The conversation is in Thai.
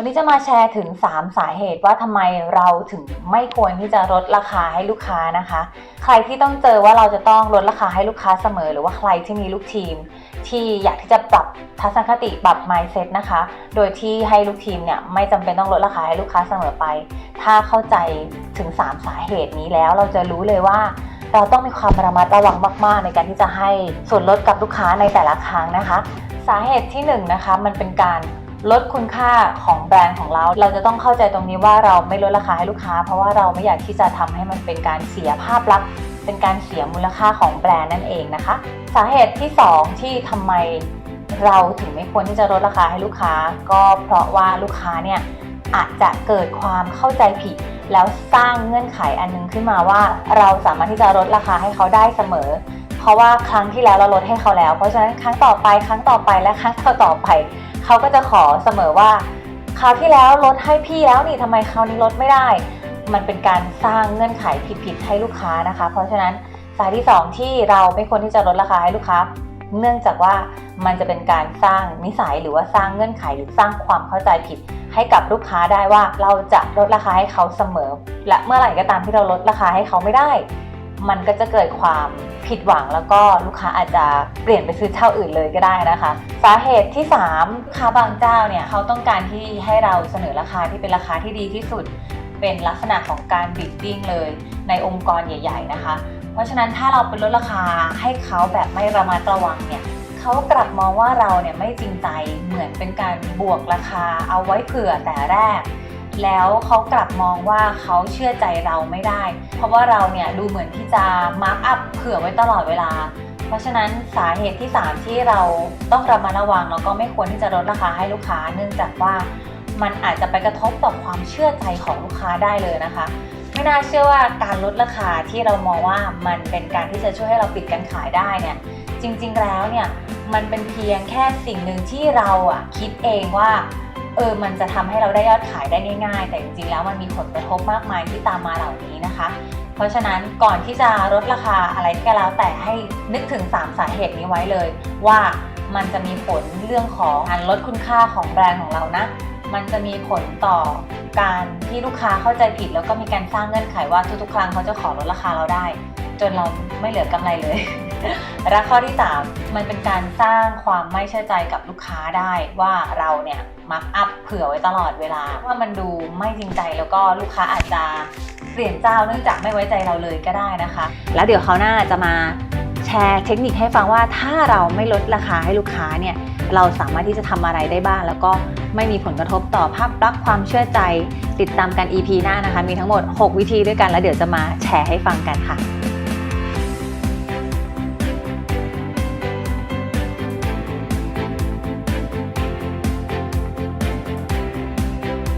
วันนี้จะมาแชร์ถึง 3 สาเหตุว่าทำไมเราถึงไม่ควรที่จะลดราคาให้ลูกค้านะคะ ใครที่ต้องเจอว่าเราจะต้องลดราคาให้ลูกค้าเสมอ หรือว่าใครที่มีลูกทีม ที่อยากที่จะปรับทัศนคติปรับ mindset นะคะ โดยที่ให้ลูกทีมเนี่ยไม่จำเป็นต้องลดราคาให้ลูกค้าเสมอไป ถ้าเข้าใจถึง 3 สาเหตุนี้แล้วเราจะรู้เลยว่าเราต้องมีความระมัดระวังมาก ๆ ในการที่จะให้ส่วนลดกับลูกค้าในแต่ละครั้งนะคะ สาเหตุที่1นงนะคะมันเป็นการ ลดคุณค่าของแบรนด์ของเรา เราจะต้องเข้าใจตรงนี้ว่าเราไม่ลดราคาให้ลูกค้า เพราะว่าเราไม่อยากที่จะทำให้มันเป็นการเสียภาพลักษณ์เป็นการเสียมูลค่าของแบรนด์นั่นเองนะคะ สาเหตุที่ 2 ที่ทำไมเราถึงไม่ควรที่จะลดราคาให้ลูกค้า ก็เพราะว่าลูกค้าเนี่ยอาจจะเกิดความเข้าใจผิด แล้วสร้างเงื่อนไขอันนึงขึ้นมาว่า เราสามารถที่จะลดราคาให้เขาได้เสมอ ราะว่าครั้งที่แล้วเราลดให้เขาแล้ว เพราะฉะนั้นครั้งต่อไปครั้งต่อไปและครั้งต่อต่อไป เขาก็จะขอเสมอว่าคราวที่แล้วลดให้พี่แล้วนี่ทำไมคราวนี้ลดไม่ได้ มันเป็นการสร้างเงื่อนไขผิดๆให้ลูกค้านะคะ เพราะฉะนั้นสายที่ 2 ที่เราไม่ควรที่จะลดราคาให้ลูกค้า เนื่องจากว่ามันจะเป็นการสร้างนิสัยหรือว่าสร้างเงื่อนไขหรือสร้างความเข้าใจผิด ให้กับลูกค้าได้ว่าเราจะลดราคาให้เขาเสมอ และเมื่อไหร่ก็ตามที่เราลดราคาให้เขาไม่ได้ มันก็จะเกิดความผิดหวังแล้วก็ลูกค้าอาจจะเปลี่ยนไปซื้อเจ้าอื่นเลยก็ได้นะคะ สาเหตุที่ 3 ลูกค้าบางเจ้าเนี่ยเขาต้องการที่ให้เราเสนอราคาที่เป็นราคาที่ดีที่สุด เป็นลักษณะของการบิดดิ้งเลยในองค์กรใหญ่ ๆ นะคะ เพราะฉะนั้นถ้าเราเป็นลดราคาให้เขาแบบไม่ระมัดระวังเนี่ยเขากลับมองว่าเราเนี่ยไม่จริงใจเหมือนเป็นการบวกราคาเอาไว้เผื่อแต่แรก แล้วเขากลับมองว่าเขาเชื่อใจเราไม่ได้ เพราะว่าเราเนี่ยดูเหมือนที่จะมาร์กอัพเผื่อไว้ตลอดเวลา เพราะฉะนั้นสาเหตุที่ 3 ที่เราต้องระมัดระวังแล้วก็ไม่ควรที่จะลดราคาให้ลูกค้า เนื่องจากว่ามันอาจจะไปกระทบต่อความเชื่อใจของลูกค้าได้เลยนะคะไม่น่าเชื่อว่าการลดราคาที่เรามองว่ามันเป็นการที่จะช่วยให้เราปิดการขายได้เนี่ยจริงๆแล้วเนี่ยมันเป็นเพียงแค่สิ่งหนึ่งที่เราอะคิดเองว่า เออมันจะทำให้เราได้ยอดขายได้ง่าย ๆ แต่จริงๆแล้วมันมีผลกระทบมากมายที่ตามมาเหล่านี้นะคะ เพราะฉะนั้นก่อนที่จะลดราคาอะไรก็แล้วแต่ให้นึกถึง 3 สาเหตุนี้ไว้เลย ว่ามันจะมีผลเรื่องของการลดคุณค่าของแบรนด์ของเรานะ มันจะมีผลต่อการที่ลูกค้าเข้าใจผิด แล้วก็มีการสร้างเงื่อนไขว่าทุกๆ ครั้งเขาจะขอลดราคาเราได้ จนเราไม่เหลือกำไรเลย และข้อที่ 3 มันเป็นการสร้างความไม่เชื่อใจกับลูกค้าได้ว่าเราเนี่ยมาร์กอัพเผื่อไว้ตลอดเวลาว่ามันดูไม่จริงใจแล้วก็ลูกค้าอาจจะเปลี่ยนเจ้าเนื่องจากไม่ไว้ใจเราเลยก็ได้นะคะ แล้วเดี๋ยวเขาหน้าจะมาแชร์เทคนิคให้ฟังว่าถ้าเราไม่ลดราคาให้ลูกค้าเนี่ยเราสามารถที่จะทำอะไรได้บ้าง แล้วก็ไม่มีผลกระทบต่อภาพลักษณ์ความเชื่อใจ ติดตามกัน EP หน้านะคะ มีทั้งหมด 6 วิธีด้วยกัน แล้วเดี๋ยวจะมาแชร์ให้ฟังกันค่ะ